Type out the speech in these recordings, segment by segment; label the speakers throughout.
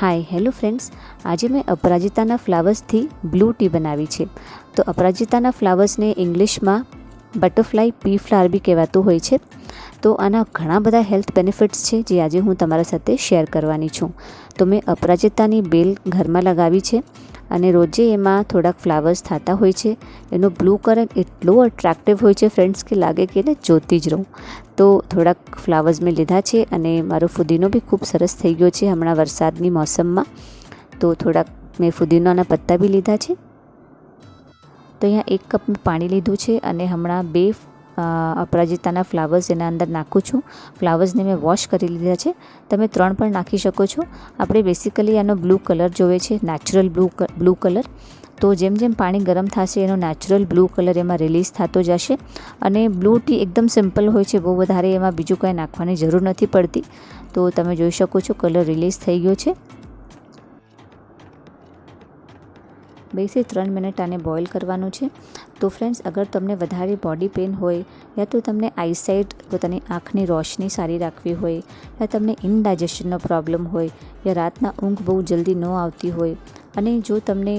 Speaker 1: હાય, hello friends. આજે મેં અપરાજિતાના ફ્લાવર્સથી blue T બનાવી છે. તો અપરાજિતાના ફ્લાવર્સને ઇંગ્લિશમાં બટરફ્લાય પી ફ્લાવર બી કહેવાતું હોય છે. તો આના ઘણા બધા હેલ્થ બેનિફિટ્સ છે જે આજે હું તમારા સાથે શેર કરવાની છું. તો મેં અપરાજિતાની બેલ ઘરમાં લગાવી છે. અને રોજે એમાં થોડાક ફ્લાવર્સ થતા હોય છે. એનો બ્લુ કલર એટલો અટ્રેક્ટિવ હોય છે ફ્રેન્ડ્સ કે લાગે કે એને જોતી જ રહું. તો થોડાક ફ્લાવર્સ મેં લીધા છે અને મારો ફુદીનો બી ખૂબ સરસ થઈ ગયો છે હમણાં વરસાદની મોસમમાં. તો થોડાક મેં ફુદીનાના પત્તા બી લીધા છે. તો અહીંયા એક કપ પાણી લીધું છે અને હમણાં બે અપરાજિતાના ફ્લાવર્સ એના અંદર નાખું છું. ફ્લાવર્સને મેં વોશ કરી લીધા છે. તમે ત્રણ પણ નાખી શકો છો. આપણે બેસિકલી આનો બ્લુ કલર જોવે છે નેચરલ બ્લુ બ્લુ કલર તો જેમ જેમ પાણી ગરમ થશે, એનો નેચરલ બ્લુ કલર એમાં રિલીઝ થતો જશે. અને બ્લુ ટી એકદમ સિમ્પલ હોય છે, બહુ વધારે એમાં બીજું કંઈ નાખવાની જરૂર નથી પડતી. તો તમે જોઈ શકો છો કલર રિલીઝ થઈ ગયો છે. બેથી ત્રણ મિનિટ આને બોઇલ કરવાનું છે. તો ફ્રેન્ડ્સ, અગર તમને વધારે બોડી પેઇન હોય યા તો તમને આઈસાઇટ પોતાની આંખની રોશની સારી રાખવી હોય, યા તમને ઇનડાયજેશનનો પ્રોબ્લેમ હોય, યા રાતના ઊંઘ બહુ જલ્દી ન આવતી હોય અને જો તમને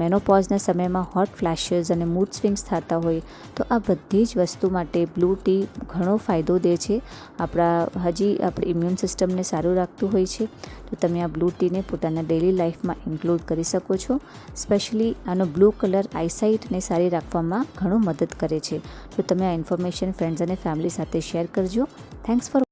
Speaker 1: મેનોપોઝના સમયમાં હોટ ફ્લેશિસ અને મૂડ સ્વિંગ્સ થતા હોય, તો આ બધી જ વસ્તુ માટે બ્લુ ટી ઘણો ફાયદો દે છે. આપણા, હજી આપણી ઇમ્યુન સિસ્ટમને સારું રાખતું હોય છે. તો તમે આ બ્લુ ટીને પોતાના ડેલી લાઈફમાં ઇન્ક્લુડ કરી શકો છો. સ્પેશિયલી આનો બ્લુ કલર આઈસાઇટને સારી રાખવામાં ઘણો મદદ કરે છે. તો તમે આ ઇન્ફોર્મેશન ફ્રેન્ડ્સ અને ફેમિલી સાથે શેર કરજો. Thanks for